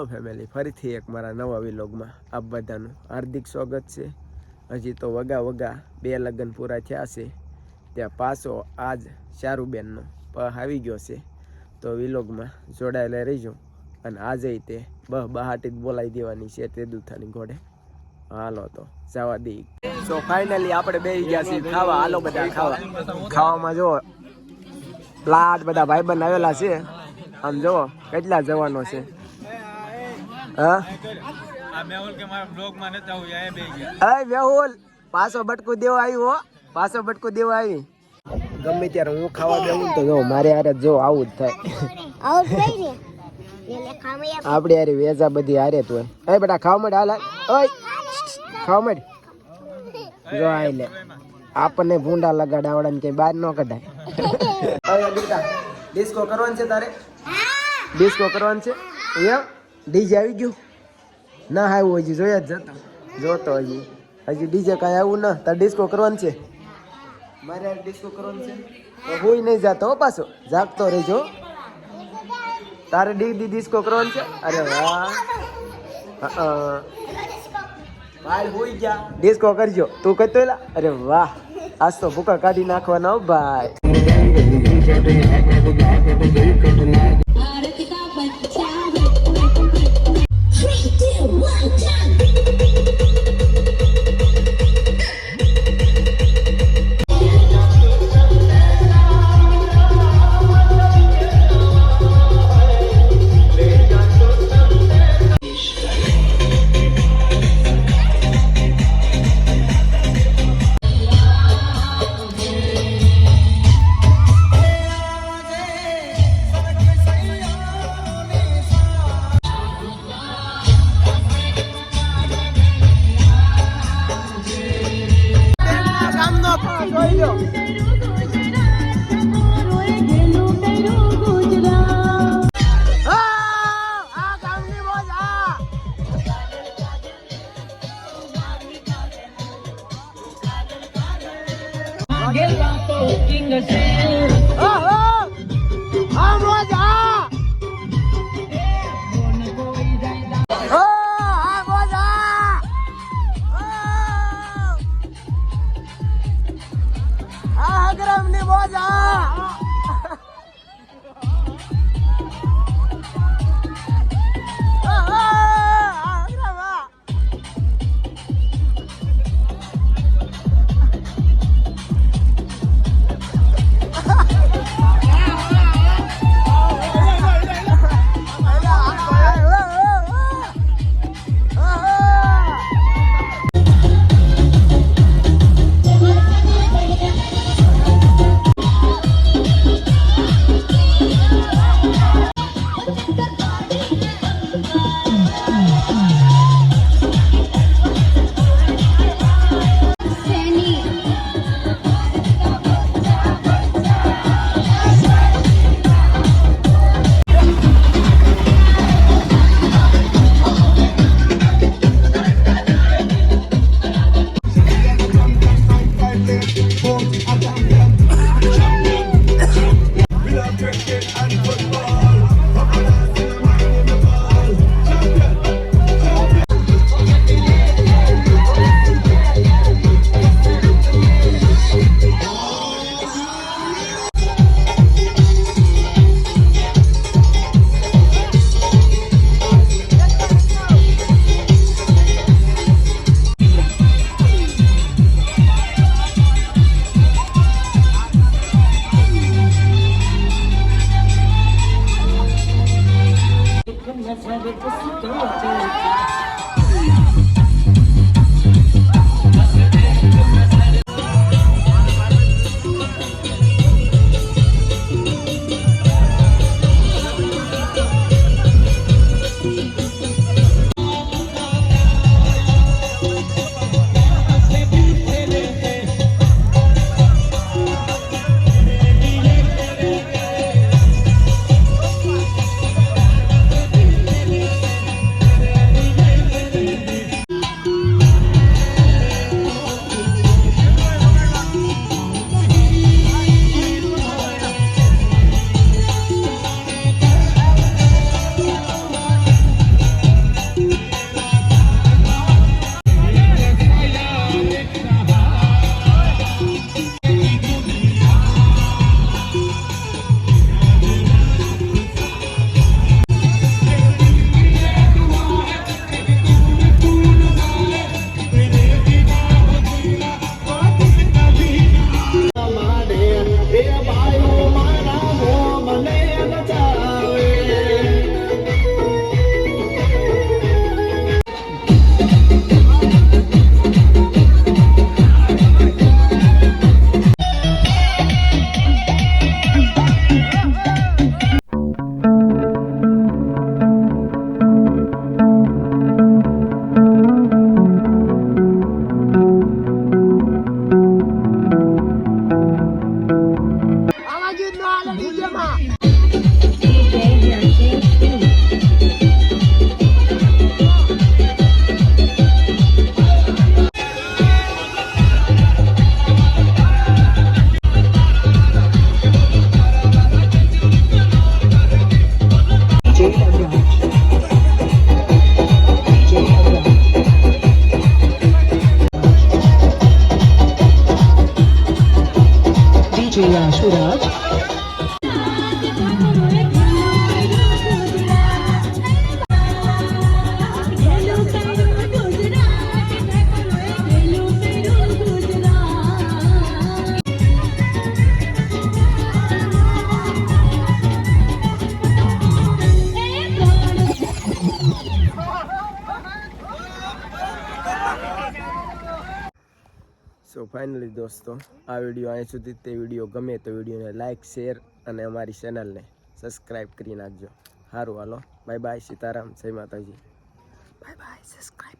Hello family ફરીથી એક મારા નવા વિલોગમાં આપ બધાનું હાર્દિક સ્વાગત છે. હજી તો વગા વગા બે લગ્ન પૂરા થયા છે. ત્યાં પાછો આજ શારુબેનનો પ આવી ગયો છે. તો વિલોગમાં જોડાયેલા રહીજો અને આજે તે બહ બહાટી જ બોલાવી દેવાની છે તે દુથાની ઘોડે. હાલો તો જવા દઈ તો ફાઇનલી આપણે બેસી ગયા છીએ ખાવા. હાલો બધા ખાવા. ખાવામાં જો પ્લાટ બધા ભાઈબંધ આવેલા છે. આમ જુઓ, કેટલા જવાનો છે. મેહુલ કે મારા બ્લોગમાં નતા હું અહીંયા બે ગયા. અય મેહુલ પાછો બટકું દેવા આવ્યું હો. પાછો ભટકું દેવા આવી. ગમે ત્યારે હું ખાવા બેહું તો જો મારે હારે જો આવું જ થાય. આવું થઈ ને આપણે હારે વેજા બધી હારે તું હે બેટા ખાવા માંડ હાલ હાલ. ઓય ખાવા માંડ જો આય લે. આપણને ભૂંડા લગાડાવડા ને કઈ બહાર ન કઢાય. ડિસ્કો કરવાનું છે તારે? ડિસ્કો કરવાનું છે? અહીંયા? ડીજે આવી ગયું? ના આવ્યું હજી જોયા જ જતો. જોતો હજી. હજી ડીજે કાંઈ આવ્યું ના. તારે ડિસ્કો કરવાનું છે? મારે ડિસ્કો કરવાનું છે? હું નહીં જાતો પાછો. જાગતો રહેજો. તારે ડી ડિસ્કો કરવાનું છે? અરે વાહ. ભાઈ હોઈ ગયા ડિસ્કો કરજો. તું એલા અરે વાહ. આજ તો ભૂકા કાઢી નાખવાના ભાઈ. Yash Viraj ફાઇનલી દોસ્તો, આ વીડિયો અહીં સુધી તે વીડિયો ગમે તો વિડીયોને લાઇક શેર અને અમારી ચેનલને સબસ્ક્રાઈબ કરી નાખજો. સારું હાલો. Bye bye Sitaram. જય માતાજી. Bye bye subscribe